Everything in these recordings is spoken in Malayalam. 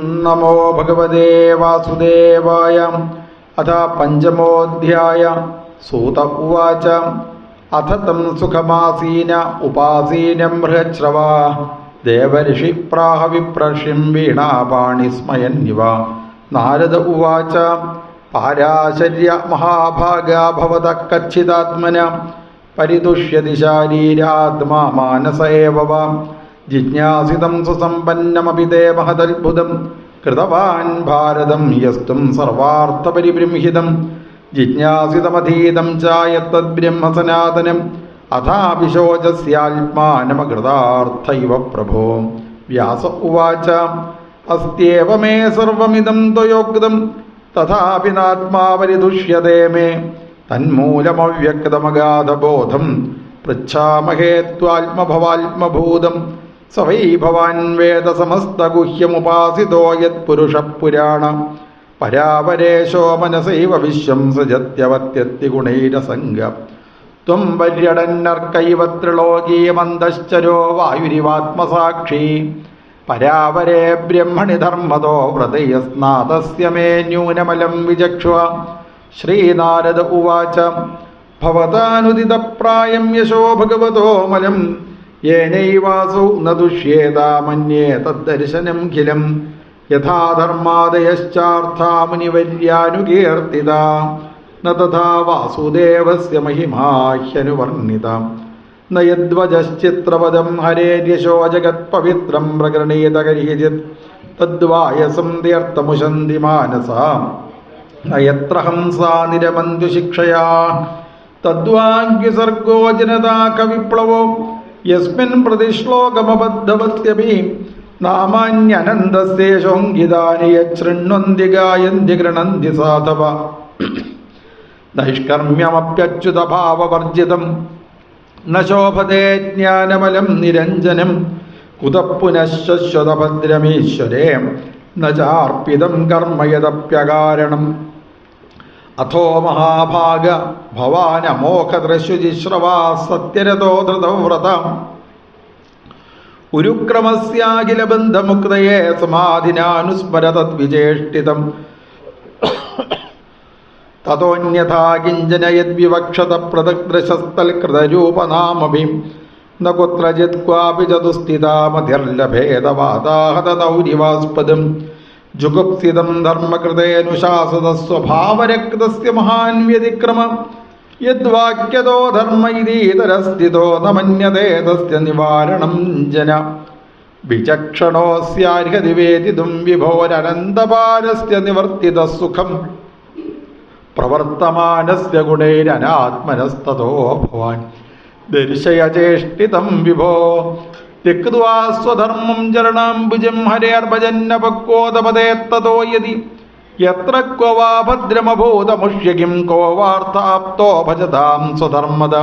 നമോ ഭഗവതേ വാസുദേവായ. അഥ പഞ്ചമോധ്യായ. സൂത ഉവാച. അഥ തം സുഖമാസീന ഉപാസീനം ബൃഹശ്രവാ ദേവഋഷി പ്രാഹ വിപ്രഷിം വീണാപാണിസ്മയന്നിവ നാരദ ഉവാച. പാരാശര്യ മഹാഭാഗാ ഭവത കച്ചിതാത്മന പരിതുഷ്യതി ശാരീരാത്മാ മാനസ ഏവ ജിജ്ഞാസിതം സുസമ്പന്നമപി ദേവഹദത്ഭുതം കൃതവാൻ ഭാരതം യസ്തും സർവാർത്ഥപരിബൃംഹിതം ജിജ്ഞാസിതമധീതം ചായത്തദ്ബ്രഹ്മസനാതനം അഥാവിശോചസ്യാത്മാനമകൃതാർത്ഥ ഇവ പ്രഭോ. വ്യാസ ഉവാച അസ്ത്യേവ മേ സർവമിദം ത്വയോക്തം തഥാപി നാത്മാവരിദുഷ്യതേ മേ. തന്മൂലമവ്യക്തമഗാധബോധം പൃച്ഛാമഹേ ത്വാത്മഭവാത്മഭൂതം വൈ ഭവാൻ വേദ സമസ്തഗുഹ്യമുപാസിതോ യത്പുരുഷപുരാണ പരാപരേശോ മനസൈവ വിശ്വം സജത്യവത്യത്തി ഗുണൈരസംഗ ത്വം വര്യടന്നർക്കൈവ ത്രിലോകീയമന്തശ്ചരോ വായുരിവാത്മസാക്ഷി. പരാപരേ ബ്രഹ്മണി ധർമ്മതോ വ്രതയസ്നാഥസ്യ മേ ന്യൂനമലം വിചക്ഷുവ. ശ്രീനാരദ ഉവാച. ഭവതാനുദിതപ്രായം യശോ ഭഗവതോ മലം യേനൈവാസു ന ദുഷ്യേതാമന്യേ തദ്ദർശനം ഖിലം യഥാധർമാദയശ്ചാർത്ഥാമുനിവര്യാനുകീർത്തിത ന തഥാ വാസുദേവസ്യ മഹിമാഹ്യനുവർണിത ന യദ്വജശ്ചിത്രപദം ഹരേര്യശോ ജഗത്പവിത്രം പ്രകൃണീത കരിചിത് തദ്വായസം നയത്ര ഹംസാ നിരമന്തുശിക്ഷയാ ജനതാ കവിപ്ലവോ യസ്മിൻ പ്രതിശ്ലോകമബദ്ധവത്യപി നാമാന്യനന്തശേഷോങ്കിതാനി യശൃണ്വന്തി ഗായന്തി ഗൃണന്തി സാധവ. നൈഷ്കർമ്മ്യമപ്യച്യുതഭാവവർജിതം ന ശോഭത്തെ ജ്ഞാനമലം നിരഞ്ജനം അഥോ മഹാഭാഗ ഭവാനമോഖദൃശുജിശ്രവാ സത്യരഥോ ധൃതവ്രത. ഉരുക്രമസ്യാഖിലബന്ധമുക്തയെ സമാധിനാനുസ്മര തദ്വിചേഷ്ടിതം തതോന്യഥാ കിഞ്ചന യദ്വിവക്ഷത ന കുത്രചിത് ക്വാപി ചതുസ്ഥിതാമധിർലഭേദവാതാഹതൗരിവാസ്പദം ജുഗുപ്സിതം ധർമ്മകൃതേനുശാസതസ്വഭാവരക്തസ്യ മഹാൻ വ്യതിക്രമ. യദ്വാക്യതോ ധർമ്മ ഇതീതരസ്ഥിതോ നമന്യതേ തസ്യ നിവാരണം ജന. വിചക്ഷണോസ്യാർഹതി വേദിതും വിഭോരനന്തപാരസ്യ നിവർത്തിത സുഖം. പ്രവർത്തമാനസ്യ ഗുണൈരനാത്മനസ്തോ ഭവാൻ. ദർശയ ചേഷ്ടിതം വിഭോ त्यक्त्वा स्वधर्मं चरणाम्बुजं हरेर्भजन्नपक्वोदपदेत्ततो यदि यत्र क्व वा भद्रमभूतमुष्य किं को वार्ताप्तो भजतां स्वधर्मद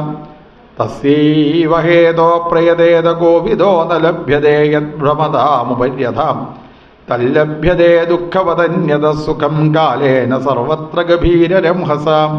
तस्यैव हेतो प्रयतेत कोविदो न लभ्यते यद्भ्रमतामुपर्यथां तल्लभ्यते दुःखवदन्यतः सुखं कालेन सर्वत्र गभीररंहसाम्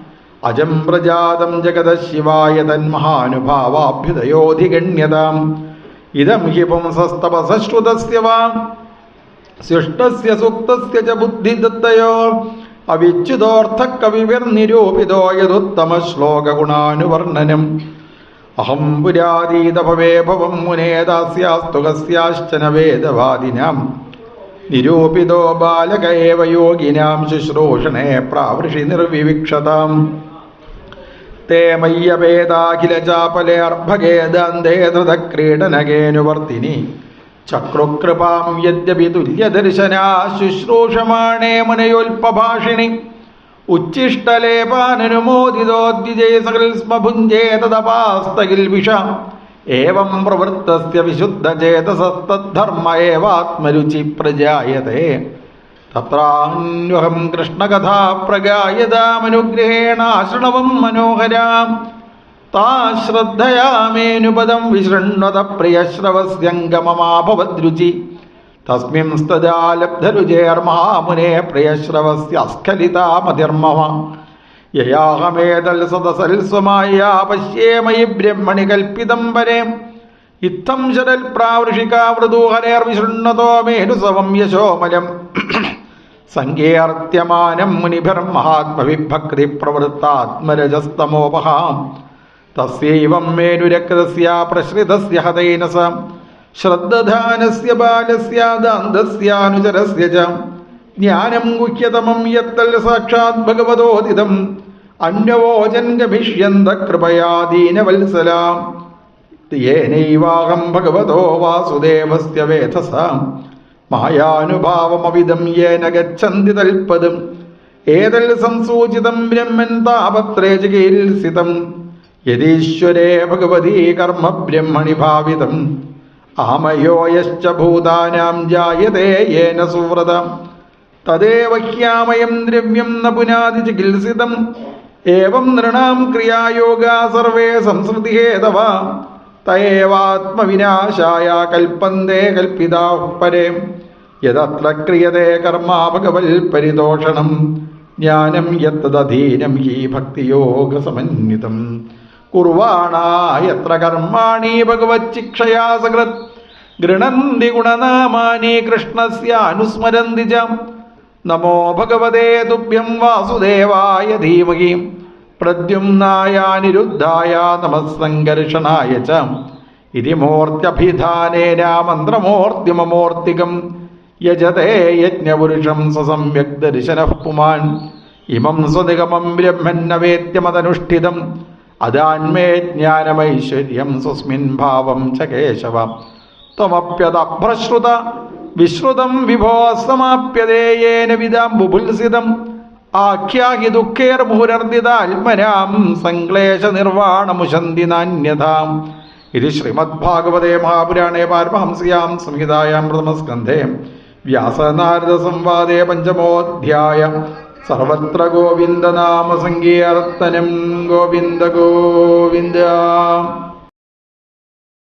അജം പ്രജാതം ജഗത ശിവായ തന്മഹാനുഭാവാഭ്യുദയോധിഗണ്യതാം ഇതം ഹി പുംസസ്തപസശ്രുതസ്യ വാ ശിഷ്ടസ്യ സുക്തസ്യ ച ബുദ്ധിദത്തയോ. അവിച്യുതോർത്ഥ ശ്ലോകഗുണാനുവർണനം അഹം പുരാതീതപവേഭവം ഭവേ കസ്യാശ്ചന വേദവാദിനാം. നിരൂപിതോ ബാലക യോഗിനാം ശുശ്രൂഷണേ പ്രാവൃഷി നിർവിവിക്ഷതാം. തേ മയ്യവേദാഖില ചാപലേ അർഭഗേദാന്തേ ചക്രുകൃപാം യദ്യപി തുല്യദർശനാ ശുശ്രൂഷമാണേ മുനയോൽപഭാഷിണി ഉച്ഛിഷ്ടലേപാനുമോദിതോദ്വിജയ വിഷാം. ഏവം പ്രവൃത്തസ്യ വിശുദ്ധചേതസസ്തദ്ധർമ്മ ഏവാത്മരുചി പ്രജായത്തെ തത്രാന്വഹം കൃഷ്ണകഥാ പ്രഗായതാമനുഗ്രഹേണ ശൃണവം മനോഹരാം. താ ശ്രദ്ധയാമേനുപദം വിശൃണ്വത പ്രിയശ്രവസ്യംഗമമാഭവദ്രുചി തസ്മിംസ്തദാ ലബ്ധരുചേർമഹാമുനെ പ്രിയശ്രവസ്യസ്ഖലിതാമതിർമമ. യയാഹമേതൽ സദസൽസ്വമായ പശ്യേ മയി ബ്രഹ്മണി കൽപ്പിതം വരെ. ഇത്തം ശരൽ പ്രാവൃഷികാവൃതൂഹരേർവിശൃണ്ണതോ മേനുസവം യശോമലം. സങ്കേർത്യമാനം മുനിഭിർമഹാത്മവിഭക്തി പ്രവൃത്താത്മരജസ്തമോപഹാം തസ്യൈവം മേനുരക്തസ്യ പ്രശ്രിതസ്യ ഹതൈന സ. ശ്രദ്ധധാനസ്യ ബാലസ്യ ദാന്തസ്യാനുചരസ്യ ച. ജ്ഞാനം ഗുഹ്യതമം യത്തൽ സാക്ഷാത് ഭഗവതോദിതം. അന്യവോചൻ ഗമിഷ്യന്ത കൃപയാ ദീനവത്സലാം. യേനൈവാഹം ഭഗവതോ വാസുദേവസ്യ വേധസ മായാനുഭാവമവിദം യേന ഗച്ഛന്തി തൽപ്പതും ഏതൽ സംസൂചിതം ബ്രഹ്മൻ താപത്രേ യതീശ്വരേ ഭഗവതീ കർമ്മ ബ്രഹ്മണി ഭാവിതം. ആമയോയശ്ച ഭൂതാനാം ജായതേ യേന സുവ്രത. തദേവ ഹ്യാമയം ദ്രവ്യം ന പുനാതി ചികിത്സിതം. ഏവം നൃണാം ക്രിയായോഗാ സർവേ സംസൃതി ഹേതവ തയേവാത്മവിനാശായ കൽപ്പന്തേ കൽപ്പിതാ പരേ. യതത്ര ക്രിയതേ കർമ്മ പരിതോഷണം. ജ്ഞാനം യത്തധീനം ഹി ഭക്തിയോഗസമന്വിതം. സമന്വിതം കുർവാണായത്ര കർമാണി ഭഗവച്ചിക്ഷയാ സകൃത്. ഗൃണന്തി ഗുണനാമാനി കൃഷ്ണസ്യ അനുസ്മരന്തി നമോ ഭഗവതേ തുഭ്യം വാസുദേവായ ധീമഹി. പ്രദ്യുമ്നായ നിരുദ്ധായ നമസ്സംഘർഷണായ ച. ഇതി മൂർത്യഭിധാനേന മന്ത്രമൂർത്തിമമൂർത്തികം യജതേ യജ്ഞപുരുഷം സസമ്യക് ദർശന പുമാൻ. ഇമം സ്വതികമം ബ്രഹ്മന്നവേദ്യമതനുഷ്ഠിതം. അതാന്മേ ജ്ഞാനമൈശ്വര്യം സ്വസ്മിൻ ഭാവം ച കേശവ. ത്വമപ്യതഭ്രശ്രുത വിശ്രുതം വിഭോ സമാപ്യതേയേന വിദാം ബുഭുത്സിതം ആഖ്യാഹി ദുഃഖേർമുഹുരർദിതാത്മനാം സംക്ലേശ നിർവാണമുശന്തി നാന്യതാം. ഇത് ശ്രീമദ്ഭാഗവതേ മഹാപുരാണേ പാരമഹംസ്യാം സംഹിതായാം പ്രഥമസ്കന്ധേ. വ്യാസനാരദ സംവാദേ പഞ്ചമോധ്യായ. സർവത്ര ഗോവിന്ദനാമ സങ്കീർത്തനം ഗോവിന്ദ ഗോവിന്ദ.